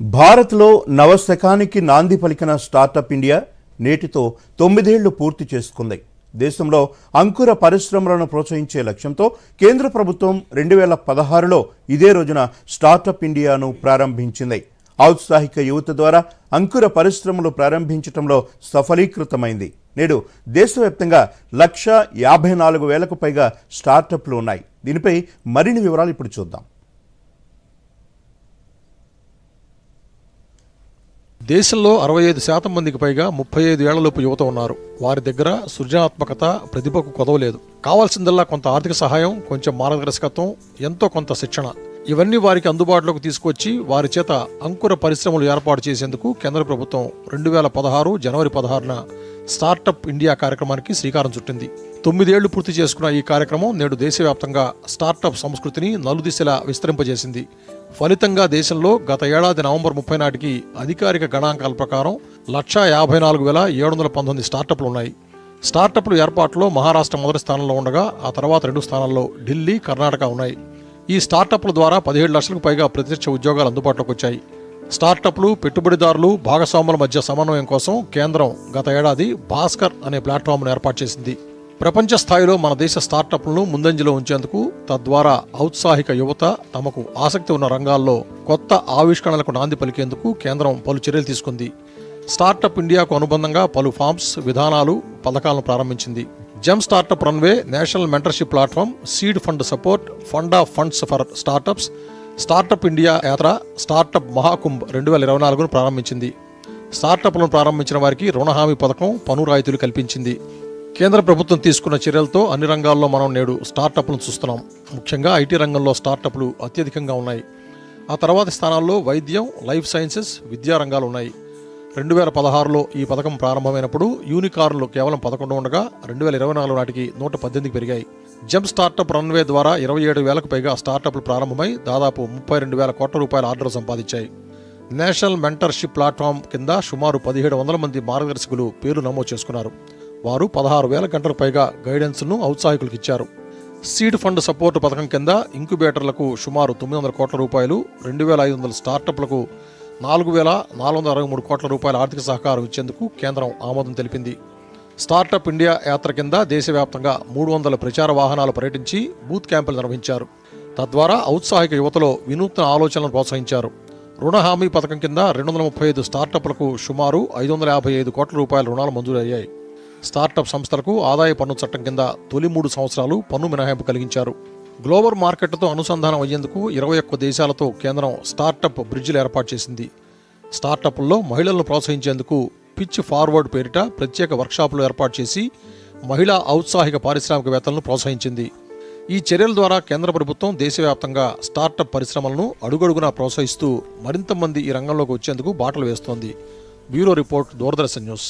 భారత్లో నవశకానికి నాంది పలికిన స్టార్టప్ ఇండియా నేటితో తొమ్మిదేళ్ళు పూర్తి చేసుకుంది. దేశంలో అంకుర పరిశ్రమలను ప్రోత్సహించే లక్ష్యంతో కేంద్ర ప్రభుత్వం రెండు వేల పదహారులో ఇదే రోజున స్టార్టప్ ఇండియాను ప్రారంభించింది. ఔత్సాహిక యువత ద్వారా అంకుర పరిశ్రమలు ప్రారంభించడంలో సఫలీకృతమైంది. నేడు దేశవ్యాప్తంగా లక్ష యాభై నాలుగు వేలకు పైగా స్టార్టప్లు ఉన్నాయి. దీనిపై మరిన్ని వివరాలు ఇప్పుడు చూద్దాం. దేశంలో అరవై ఐదు శాతం మందికి పైగా ముప్పై ఐదు ఏళ్ళలోపు యువత ఉన్నారు. వారి దగ్గర సృజనాత్మకత ప్రతిభకు కొదవలేదు కావాల్సిందల్లా కొంత ఆర్థిక సహాయం కొంచెం మార్గదర్శకత్వం ఎంతో కొంత శిక్షణ. ఇవన్నీ వారికి అందుబాటులోకి తీసుకొచ్చి వారి చేత అంకుర పరిశ్రమలు ఏర్పాటు చేసేందుకు కేంద్ర ప్రభుత్వం రెండు వేల పదహారు జనవరి పదహారున స్టార్టప్ ఇండియా కార్యక్రమానికి శ్రీకారం చుట్టింది. తొమ్మిదేళ్ళు పూర్తి చేసుకున్న ఈ కార్యక్రమం నేడు దేశవ్యాప్తంగా స్టార్టప్ సంస్కృతిని నలుదిశలా విస్తరింపజేసింది. ఫలితంగా దేశంలో గత ఏడాది నవంబర్ ముప్పై నాటికి అధికారిక గణాంకాల ప్రకారం లక్షా యాభై నాలుగు వేల ఏడు వందల పంతొమ్మిది స్టార్టప్లు ఉన్నాయి. స్టార్టప్లు ఏర్పాటులో మహారాష్ట్ర మొదటి స్థానంలో ఉండగా ఆ తర్వాత రెండు స్థానాల్లో ఢిల్లీ కర్ణాటక ఉన్నాయి. ఈ స్టార్టప్ల ద్వారా పదిహేడు లక్షలకు పైగా ప్రత్యక్ష ఉద్యోగాలు అందుబాటులోకి వచ్చాయి. స్టార్టప్లు పెట్టుబడిదారులు భాగస్వాముల మధ్య సమన్వయం కోసం కేంద్రం గత ఏడాది భాస్కర్ అనే ప్లాట్ఫామ్ను ఏర్పాటు చేసింది. ప్రపంచ స్థాయిలో మన దేశ స్టార్టప్లను ముందంజలో ఉంచేందుకు తద్వారా ఔత్సాహిక యువత తమకు ఆసక్తి ఉన్న రంగాల్లో కొత్త ఆవిష్కరణలకు నాంది పలికేందుకు కేంద్రం పలు చర్యలు తీసుకుంది. స్టార్టప్ ఇండియాకు అనుబంధంగా పలు ఫామ్స్ విధానాలు పథకాలను ప్రారంభించింది. జమ్ startup runway national mentorship platform seed fund support fund of funds for startups startup India Yatra startup Mahakumbh రెండు వేల ఇరవై నాలుగును ప్రారంభించింది. స్టార్టప్లను ప్రారంభించిన వారికి రుణ హామీ పథకం పను రాయితీలు కల్పించింది. కేంద్ర ప్రభుత్వం తీసుకున్న చర్యలతో అన్ని రంగాల్లో మనం నేడు స్టార్టప్లను చూస్తున్నాం. ముఖ్యంగా ఐటీ రంగంలో స్టార్టప్లు అత్యధికంగా ఉన్నాయి. ఆ తర్వాతి స్థానాల్లో వైద్యం లైఫ్ సైన్సెస్ విద్యా రంగాలు ఉన్నాయి. రెండు వేల పదహారులో ఈ పథకం ప్రారంభమైనప్పుడు యూనికార్లు కేవలం పదకొండు ఉండగా రెండు వేల ఇరవై నాలుగు నాటికి నూట పద్దెనిమిదికి పెరిగాయి. జంప్ స్టార్టప్ రన్వే ద్వారా ఇరవై ఏడు వేలకు పైగా స్టార్టప్లు ప్రారంభమై దాదాపు ముప్పై రెండు వేల కోట్ల రూపాయల ఆర్డర్లు సంపాదించాయి. నేషనల్ మెంటర్షిప్ ప్లాట్ఫామ్ కింద సుమారు పదిహేడు వందల మంది మార్గదర్శకులు పేరు నమోదు చేసుకున్నారు. వారు పదహారు వేల గంటలకు పైగా గైడెన్స్ను ఔత్సాహికులకు ఇచ్చారు సీడ్ ఫండ్ సపోర్ట్ పథకం కింద ఇంక్యుబేటర్లకు సుమారు తొమ్మిది వందల కోట్ల రూపాయలు రెండు వేల ఐదు వందల స్టార్టప్లకు నాలుగు వేల నాలుగు వందల అరవై మూడు కోట్ల రూపాయల ఆర్థిక సహకారం ఇచ్చేందుకు కేంద్రం ఆమోదం తెలిపింది. స్టార్టప్ ఇండియా యాత్ర కింద దేశవ్యాప్తంగా మూడు వందల ప్రచార వాహనాలు పర్యటించి బూత్ క్యాంపులు నిర్వహించారు. తద్వారా ఔత్సాహిక యువతలో వినూత్న ఆలోచనలను ప్రోత్సహించారు. రుణ హామీ పథకం కింద రెండు వందల ముప్పై ఐదు స్టార్టప్లకు సుమారు ఐదు వందల యాభై ఐదు కోట్ల రూపాయల రుణాలు మంజూరయ్యాయి. స్టార్టప్ సంస్థలకు ఆదాయ పన్ను చట్టం కింద తొలి మూడు సంవత్సరాలు పన్ను మినహాయింపు కలిగించారు. గ్లోబల్ మార్కెట్తో అనుసంధానం అయ్యేందుకు ఇరవై ఒక్క దేశాలతో కేంద్రం స్టార్టప్ బ్రిడ్జిలు ఏర్పాటు చేసింది. స్టార్టప్ల్లో మహిళలను ప్రోత్సహించేందుకు పిచ్ ఫార్వర్డ్ పేరిట ప్రత్యేక వర్క్షాపులు ఏర్పాటు చేసి మహిళా ఔత్సాహిక పారిశ్రామికవేత్తలను ప్రోత్సహించింది. ఈ చర్యల ద్వారా కేంద్ర ప్రభుత్వం దేశవ్యాప్తంగా స్టార్టప్ పరిశ్రమలను అడుగడుగునా ప్రోత్సహిస్తూ మరింత మంది ఈ రంగంలోకి వచ్చేందుకు బాటలు వేస్తోంది. Bureau report Doordarshan news.